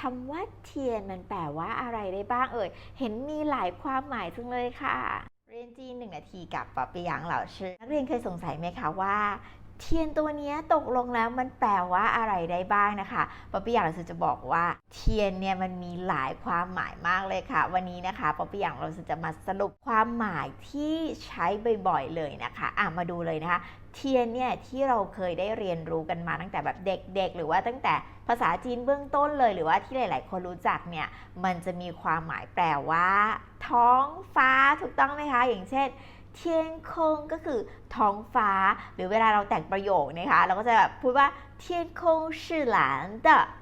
คำว่าเทียนมันแปลว่าอะไรได้บ้างเอ่ย เห็นมีหลายความหมายจังเลยค่ะ เรียนจีนหนึ่งนาทีกับป๊อปปี้ยังเหล่าชื่อนักเรียนเคยสงสัยไหมคะว่า เทียนตัวนี้ตกลงแล้วมันแปลว่าอะไรได้บ้างนะคะป๊อปปี้อยากเราจะบอกว่าเทียนเนี่ยมันมีหลายความหมายมากเลยค่ะ วันนี้นะคะป๊อปปี้อยากเราจะมาสรุปความหมายที่ใช้บ่อยๆเลยนะคะอะมาดูเลยนะคะ เทียนเนี่ยที่เราเคยได้เรียนรู้กันมาตั้งแต่แบบเด็กๆ หรือว่าตั้งแต่ภาษาจีนเบื้องต้นเลย หรือว่าที่หลาย ๆ คนรู้จักเนี่ยมันจะมีความหมายแปลว่า ท้องฟ้าถูกต้องไหมคะ อย่างเช่น เทียนคงก็คือท้องฟ้า หรือเวลาเราแต่งประโยคนะคะเราก็จะแบบพูดว่าเทียนคงชื่อา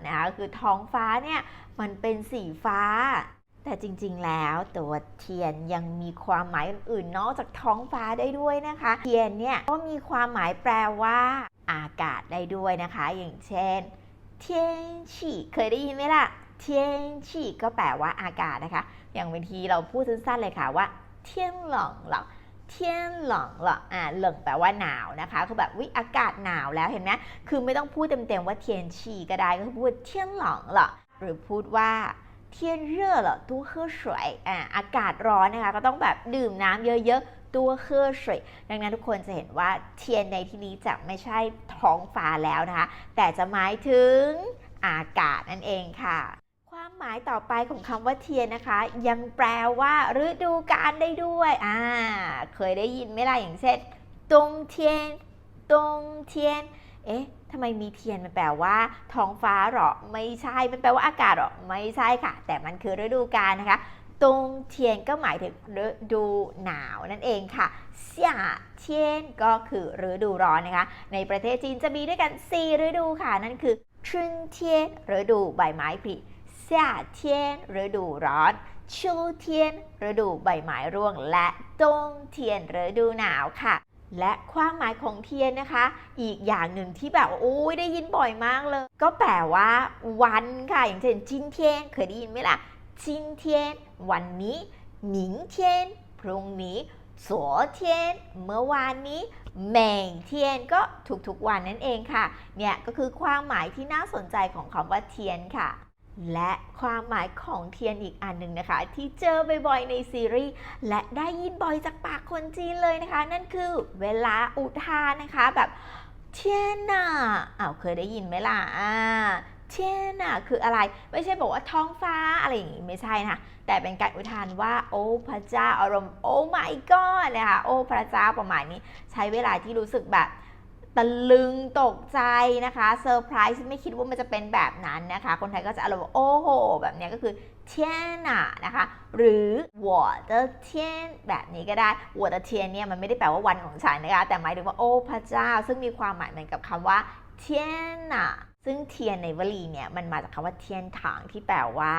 นะคะคือท้องฟ้าเนี่ยมันเป็นสีฟ้า แต่จริงๆแล้วตัวเทียนยังมีความหมายอื่นนอกจากท้องฟ้าได้ด้วยนะคะ เทียนเนี่ยก็มีความหมายแปลว่า อากาศได้ด้วยนะคะ อย่างเช่นเทียนฉี่เคยได้ยินไหมล่ะเทียนฉี่ก็แปลว่าอากาศนะคะ อย่างบางทีเราพูดสั้นๆเลยค่ะว่า เทียนหลงหลง เทียนหลงหรออ่าหลงแปลว่าหนาวนะคะคือแบบวิอากาศหนาวแล้วเห็นไหมคือไม่ต้องพูดเต็มๆว่าเทียนฉี่ก็ได้ก็พูดเทียนหลงหรอหรือพูดว่าเทียนเร่อเหรอตัวเครอสวยอ่าอากาศร้อนนะคะก็ต้องแบบดื่มน้ำเยอะๆตัวเครอสวยดังนั้นทุกคนจะเห็นว่าเทียนในที่นี้จะไม่ใช่ท้องฟ้าแล้วนะคะ แต่จะหมายถึงอากาศนั่นเองค่ะ หมายต่อไปของคำว่าเทียนนะคะ ยังแปลว่าฤดูกาลได้ด้วยอ่าเคยได้ยินไหมล่ะอย่างเช่นตงเทียนตงเทียน เอ๊ะทำไมมีเทียนมันแปลว่าท้องฟ้าหรอไม่ใช่มันแปลว่าอากาศหรอไม่ใช่ค่ะ แต่มันคือฤดูกาลนะคะตงเทียนก็หมายถึงฤดูหนาวนั่นเองค่ะเสี่ยเทียนก็คือฤดูร้อนนะคะ ในประเทศจีนจะมีด้วยกัน 4 ฤดูค่ะ นั่นคือชุนเทียนฤดูใบไม้ผลิ เสียเทียนฤดูร้อนชูเทียนฤดูใบไม้ร่วง และตงเทียนฤดูหนาวค่ะและความหมายของเทียนนะคะ อีกอย่างหนึ่งที่แบบโอ้ยได้ยินบ่อยมากเลย ก็แปลว่าวันค่ะ อย่างเช่นจินเทียนเคยได้ยินไหมล่ะจินเทียนวันนี้หมิงเทียนพรุ่งนี้สัวเทียนเมื่อวานนี้เหม่งเทียนก็ทุกๆวันนั่นเองค่ะ เนี่ยก็คือความหมายที่น่าสนใจของคำว่าเทียนค่ะ และความหมายของเทียนอีกอันหนึ่งนะคะ ที่เจอบ่อยๆในซีรีส์และได้ยินบ่อยจากปากคนจีนเลยนะคะ นั่นคือเวลาอุทานนะคะแบบเทียนน่ะอ้าวเคยได้ยินไหมล่ะอ่าเทียนน่ะคืออะไรไม่ใช่บอกว่าท้องฟ้าอะไรอย่างงี้ไม่ใช่นะคะแต่เป็นการอุทานว่าโอ้พระเจ้าอารมณ์โอ้ my god นะคะโอ้พระเจ้าประมาณนี้ ใช้เวลาที่รู้สึกแบบตะลึงตกใจนะคะเซอร์ไพรส์ไม่คิดว่ามันจะเป็นแบบนั้นนะคะ คนไทยก็จะอารมณ์ว่าโอ้โห แบบเนี้ยก็คือ เทียนน่ะนะคะ หรือ我的天แบบนี้ก็ได้我的天เนี่ยมันไม่ได้แปลว่าวันของฉันนะคะ แต่หมายถึงว่าโอ้พระเจ้า ซึ่งมีความหมายเหมือนกับคำว่าเทียนน่ะซึ่งเทียนในวลีเนี่ยมันมาจากคำว่าเทียนถางที่แปลว่า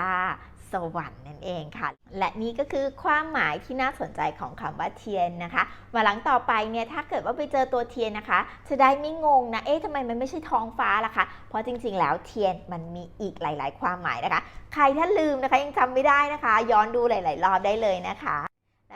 สวรรค์นั่นเองค่ะ และนี่ก็คือความหมายที่น่าสนใจของคำว่าเทียนนะคะมาหลังต่อไปเนี่ยถ้าเกิดว่าไปเจอตัวเทียนนะคะ จะได้ไม่งงนะเอ๊ะทำไมมันไม่ใช่ท้องฟ้าล่ะคะเพราะจริงๆ แล้วเทียนมันมีอีกหลาย ๆ ความหมายนะคะ ใครถ้าลืมนะคะยังจำไม่ได้นะคะ ย้อนดูหลาย ๆ รอบได้เลยนะคะและ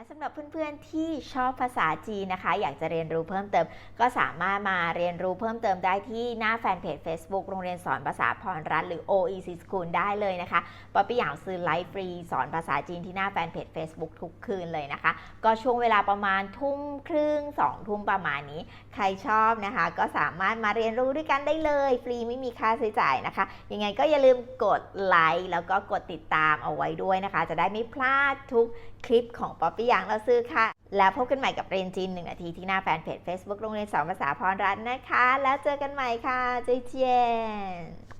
สำหรับเพื่อนๆที่ชอบภาษาจีนนะคะ อยากจะเรียนรู้เพิ่มเติม ก็สามารถมาเรียนรู้เพิ่มเติมได้ที่หน้าแฟนเพจ Facebook โรงเรียนสอนภาษาพรรัตน์หรือ OEC School ได้เลยนะคะป๊อปปี้อยากซื้อไลฟ์ฟรีสอนภาษาจีนที่หน้าแฟนเพจ Facebook ทุกคืนเลยนะคะ ก็ช่วงเวลาประมาณทุ่มครึ่งสองทุ่มประมาณนี้ ใครชอบนะคะ ก็สามารถมาเรียนรู้ด้วยกันได้เลย ฟรีไม่มีค่าใช้จ่ายนะคะยังไงก็อย่าลืมกดไลค์แล้วก็กดติดตามเอาไว้ด้วยนะคะ จะได้ไม่พลาดทุกคลิปของป๊อปปี้ยางเราซื้อค่ะ แล้วพบกันใหม่กับเรียนจีนหนึ่งนาทีที่หน้าแฟนเพจ Facebook โรงเรียนสอนภาษาพรรัตน์นะคะ แล้วเจอกันใหม่ค่ะเจเจียน